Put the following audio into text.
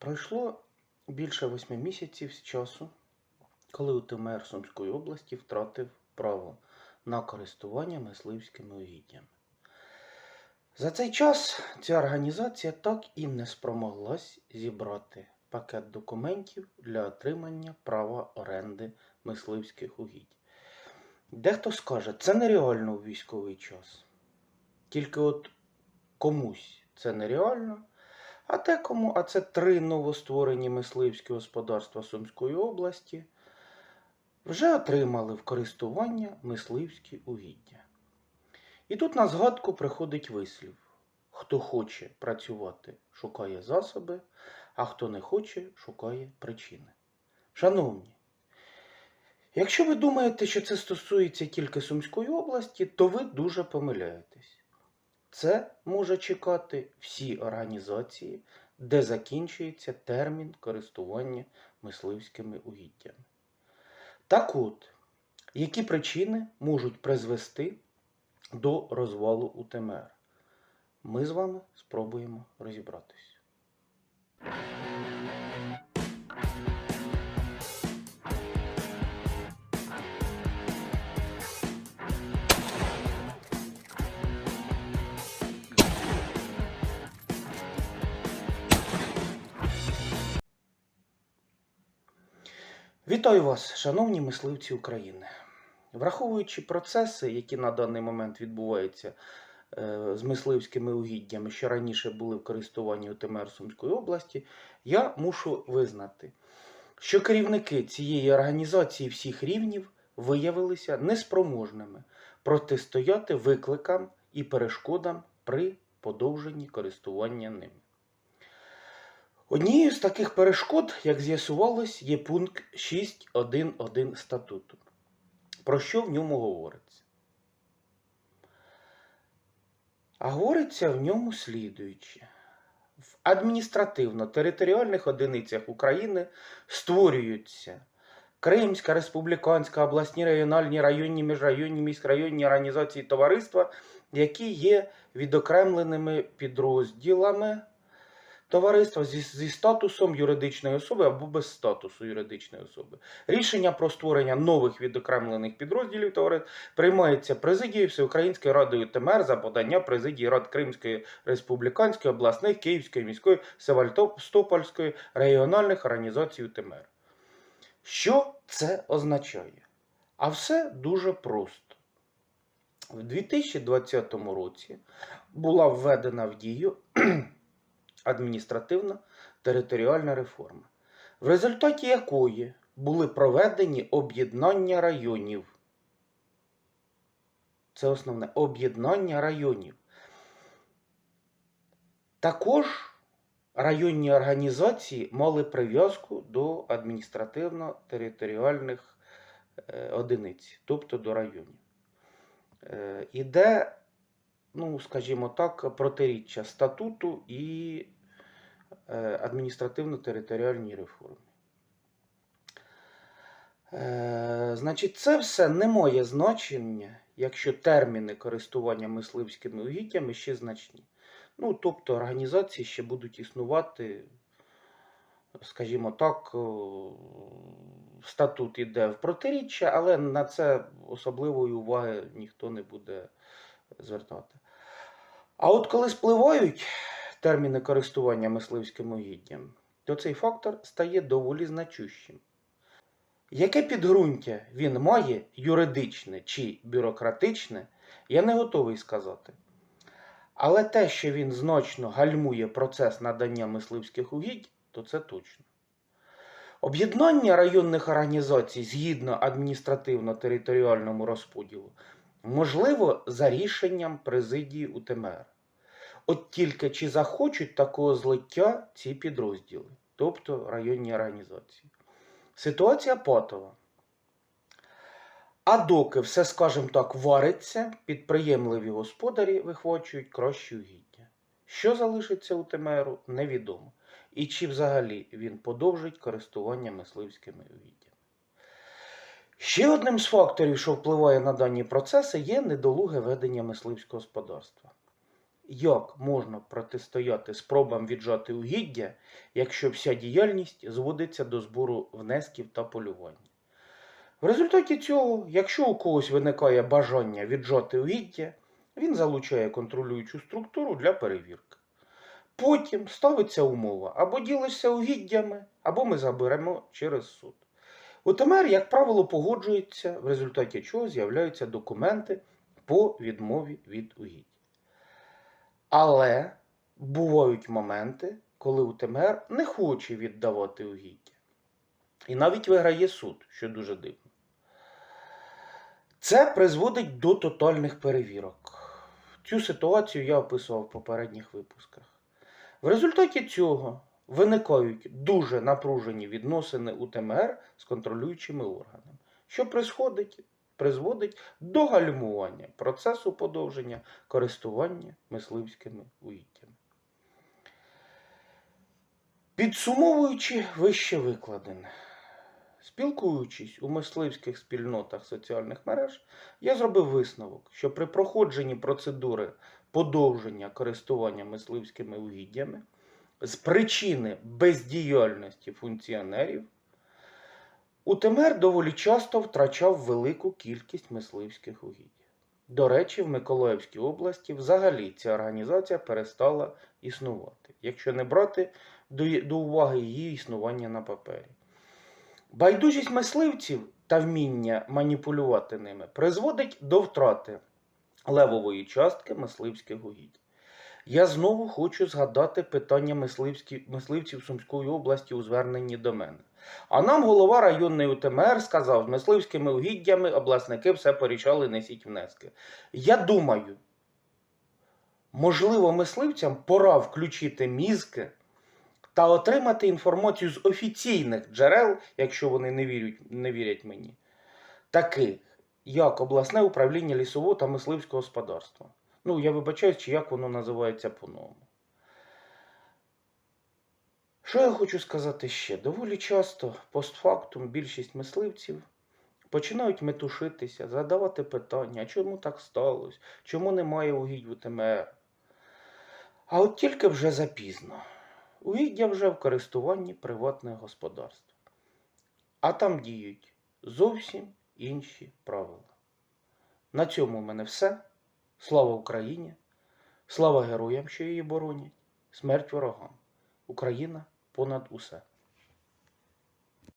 Пройшло більше восьми місяців з часу, коли УТМР Сумської області втратив право на користування мисливськими угіддями. За цей час ця організація так і не спромоглась зібрати пакет документів для отримання права оренди мисливських угідь. Дехто скаже, це нереально у військовий час. Тільки от комусь це нереально, а декому, а це три новостворені мисливські господарства Сумської області, вже отримали в користування мисливські угіддя. І тут на згадку приходить вислів: хто хоче працювати, шукає засоби, а хто не хоче, шукає причини. Шановні, якщо ви думаєте, що це стосується тільки Сумської області, то ви дуже помиляєтесь. Це може чекати всі організації, де закінчується термін користування мисливськими угіддями. Так от, які причини можуть призвести до розвалу УТМР? Ми з вами спробуємо розібратись. Вітаю вас, шановні мисливці України. Враховуючи процеси, які на даний момент відбуваються е, з мисливськими угіддями, що раніше були в користуванні УТМР Сумської області, я мушу визнати, що керівники цієї організації всіх рівнів виявилися неспроможними протистояти викликам і перешкодам при подовженні користування ними. Однією з таких перешкод, як з'ясувалось, є пункт 6.1.1 статуту. Про що в ньому говориться? А говориться в ньому слідуюче. В адміністративно-територіальних одиницях України створюються Кримська, Республіканська, обласні, регіональні, районні, міжрайонні, міськрайонні організації товариства, які є відокремленими підрозділами товариства зі, зі статусом юридичної особи або без статусу юридичної особи. Рішення про створення нових відокремлених підрозділів товариств приймається президією Всеукраїнської радою ТМР за подання президії Рад Кримської Республіканської, обласних, Київської міської, Севастопольської регіональних організацій ТМР. Що це означає? А все дуже просто. В 2020 році була введена в дію адміністративна територіальна реформа, в результаті якої були проведені об'єднання районів. Це основне об'єднання районів. Також районні організації мали прив'язку до адміністративно-територіальних е, одиниць, тобто до районів. Е, Іде ну, скажімо так, протиріччя статуту і е, адміністративно-територіальній реформі. Е, Значить, це все не має значення, якщо терміни користування мисливськими угіддями ще значні. Ну, тобто організації ще будуть існувати, скажімо так, статут іде в протиріччя, але на це особливої уваги ніхто не буде звертати. А от коли спливають терміни користування мисливським угіддям, то цей фактор стає доволі значущим. Яке підґрунтя він має, юридичне чи бюрократичне, я не готовий сказати. Але те, що він значно гальмує процес надання мисливських угідь, то це точно. Об'єднання районних організацій згідно адміністративно-територіальному розподілу можливо за рішенням президії УТМР. От тільки чи захочуть такого злиття ці підрозділи, тобто районні організації. Ситуація патова. А доки все, скажімо так, вариться, підприємливі господарі вихвачують кращі угіддя. Що залишиться у ТМРу, невідомо. І чи взагалі він подовжить користування мисливськими угіддями. Ще одним з факторів, що впливає на дані процеси, є недолуге ведення мисливського господарства. як можна протистояти спробам віджати угіддя, якщо вся діяльність зводиться до збору внесків та полювання. В результаті цього, якщо у когось виникає бажання віджати угіддя, він залучає контролюючу структуру для перевірки. Потім ставиться умова або ділишся угіддями, або ми заберемо через суд. УТМР, як правило, погоджується, в результаті чого з'являються документи по відмові від угіддя. Але бувають моменти, коли УТМР не хоче віддавати угіддя. І навіть виграє суд, що дуже дивно. Це призводить до тотальних перевірок. Цю ситуацію я описував в попередніх випусках. В результаті цього виникають дуже напружені відносини УТМР з контролюючими органами, що призводить, призводить до гальмування процесу подовження користування мисливськими угіддями. Підсумовуючи вище викладене, спілкуючись у мисливських спільнотах соціальних мереж, я зробив висновок, що при проходженні процедури подовження користування мисливськими угіддями з причини бездіяльності функціонерів УТМР доволі часто втрачав велику кількість мисливських угідь. До речі, в Миколаївській області взагалі ця організація перестала існувати, якщо не брати до уваги її існування на папері. Байдужість мисливців та вміння маніпулювати ними призводить до втрати левової частки мисливських угідь. Я знову хочу згадати питання мисливців Сумської області у зверненні до мене. А нам голова районної УТМР сказав, з мисливськими угіддями обласники все порішали, несіть внески. Я думаю, можливо, мисливцям пора включити мізки та отримати інформацію з офіційних джерел, якщо вони не вірять, не вірять мені, таких як обласне управління лісового та мисливського господарства. Ну, я вибачаюсь, чи як воно називається по-новому. Що я хочу сказати ще? Доволі часто постфактум більшість мисливців починають метушитися, задавати питання, чому так сталося, чому немає угідь в УТМР. А от тільки вже запізно. Угіддя вже в користуванні приватних господарств. А там діють зовсім інші правила. На цьому в мене все. Слава Україні! Слава героям, що її боронять! Смерть ворогам! Україна понад усе!